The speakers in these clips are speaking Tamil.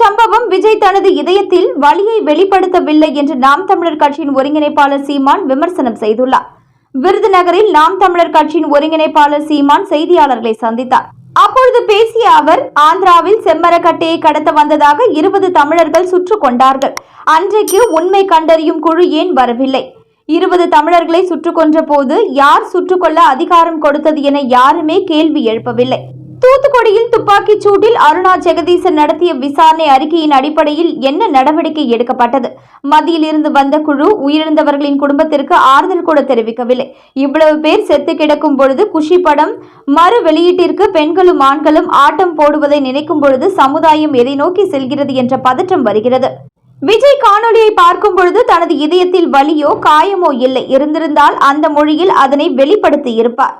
சம்பவம் விஜய் தனது இதயத்தில் வலியை வெளிப்படுத்தவில்லை என்று நாம் தமிழர் கட்சியின் ஒருங்கிணைப்பாளர் சீமான் விமர்சனம் செய்துள்ளார். விருதுநகரில் நாம் தமிழர் கட்சியின் ஒருங்கிணைப்பாளர் சீமான் செய்தியாளர்களை சந்தித்தார். அப்பொழுது பேசிய அவர் ஆந்திராவில் செம்மரக்கட்டையை கடத்த வந்ததாக இருபது தமிழர்கள் சுற்று கொண்டார்கள். அன்றைக்கு உண்மை கண்டறியும் குழு ஏன் வரவில்லை? இருபது தமிழர்களை சுற்று கொன்ற போது யார் சுட்டுக்கொள்ள அதிகாரம் கொடுத்தது என யாருமே கேள்வி எழுப்பவில்லை. தூத்துக்குடியில் துப்பாக்கிச் சூட்டில் அருணா ஜெகதீசன் நடத்திய விசாரணை அறிக்கையின் அடிப்படையில் என்ன நடவடிக்கை எடுக்கப்பட்டது? மத்தியில் இருந்து வந்த குழு உயிரிழந்தவர்களின் குடும்பத்திற்கு ஆறுதல் கூட தெரிவிக்கவில்லை. இவ்வளவு பேர் செத்து கிடக்கும் பொழுது குஷி படம் மறு வெளியீட்டிற்கு பெண்களும் ஆண்களும் ஆட்டம் போடுவதை நினைக்கும் பொழுது சமுதாயம் எதை நோக்கி செல்கிறது என்ற பதற்றம் வருகிறது. விஜய் காணொளியை பார்க்கும் பொழுது தனது இதயத்தில் வலியோ காயமோ இல்லை. இருந்திருந்தால் அந்த மொழியில் அதனை வெளிப்படுத்தி இருப்பார்.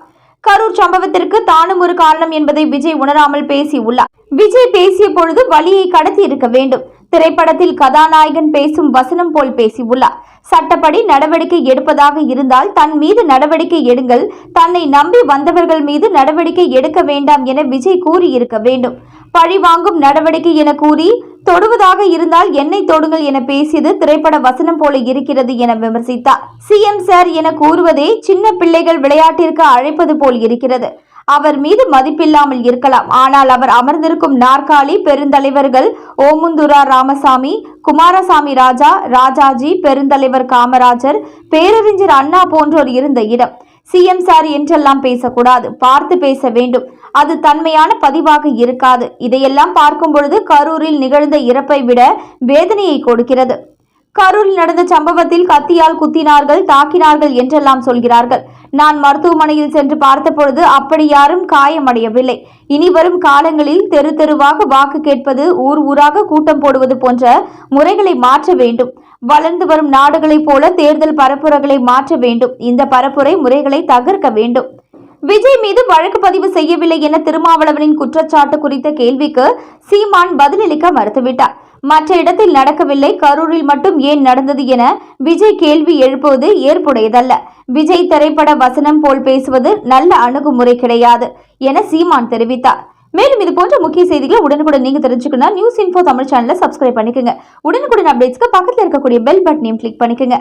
கரூர் சம்பவத்திற்கு தானும் ஒரு காரணம் என்பதை விஜய் உணராமல் பேசியுள்ளார். விஜய் பேசிய பொழுது வழியை கடத்தி இருக்க வேண்டும். திரைப்படத்தில் கதாநாயகன் பேசும் வசனம் போல் பேசியுள்ளார். சட்டப்படி நடவடிக்கை எடுப்பதாக இருந்தால் தன் மீது நடவடிக்கை எடுங்கள். தன்னை நம்பி வந்தவர்கள் மீது நடவடிக்கை எடுக்க வேண்டாம் என விஜய் கூறியிருக்க வேண்டும். பழி வாங்கும் நடவடிக்கை என கூறி தொடுவதாக இருந்தால் என்னை தொடுங்கள் என பேசியது திரைப்பட வசனம் போல இருக்கிறது என விமர்சித்தார். சிஎம் சார் என கூறுவதே சின்ன பிள்ளைகள் விளையாட்டிற்கு அழைப்பது போல் இருக்கிறது. அவர் மீது மதிப்பில்லாமல் இருக்கலாம். ஆனால் அவர் அமர்ந்திருக்கும் நாற்காலி பெருந்தலைவர்கள் ஓமுந்துரா ராமசாமி குமாரசாமி ராஜா ராஜாஜி பெருந்தலைவர் காமராஜர் பேரறிஞர் அண்ணா போன்றோர் இருந்த இடம். சிஎம் சார் என்றெல்லாம் பேசக்கூடாது. பார்த்து பேச வேண்டும். அது தன்மையான பதிவாக இருக்காது. இதையெல்லாம் பார்க்கும் பொழுது கரூரில் நிகழ்ந்த இறப்பை விட வேதனையை கொடுக்கிறது. கரூரில் நடந்த சம்பவத்தில் கத்தியால் குத்தினார்கள் தாக்கினார்கள் என்றெல்லாம் சொல்கிறார்கள். நான் மருத்துவமனையில் சென்று பார்த்தபொழுது அப்படி யாரும் காயமடையவில்லை. இனி வரும் காலங்களில் தெரு தெருவாக வாக்கு கேட்பது ஊர் ஊராக கூட்டம் போடுவது போன்ற முறைகளை மாற்ற வேண்டும். வளர்ந்து வரும் நாடுகளைப் போல தேர்தல் பரப்புரைகளை மாற்ற வேண்டும். இந்த பரப்புரை முறைகளை தகர்க்க வேண்டும். விஜய் மீது வழக்கு பதிவு செய்யவில்லை என திருமாவளவனின் குற்றச்சாட்டு குறித்த கேள்விக்கு சீமான் பதிலளிக்க மறுத்துவிட்டார். மற்ற இடத்தில் நடக்கவில்லை. கரூரில் மட்டும் ஏன் நடந்தது என விஜய் கேள்வி எழுப்புவது ஏற்புடையதல்ல. விஜய் திரைப்பட வசனம் போல் பேசுவது நல்ல அணுகுமுறை கிடையாது என சீமான் தெரிவித்தார். மேலும் இது போன்ற முக்கிய செய்திகளை உடனுக்குடன் நீங்க தெரிஞ்சுக்கணும் நியூஸ் இன்ஃபோ தமிழ் சேனலை சப்ஸ்கிரைப் பண்ணிக்கோங்க. உடனுக்குடன் அப்டேட்ஸ்க்கு பக்கத்தில் இருக்கக்கூடிய பெல் பட்டனையும் கிளிக் பண்ணிக்கோங்க.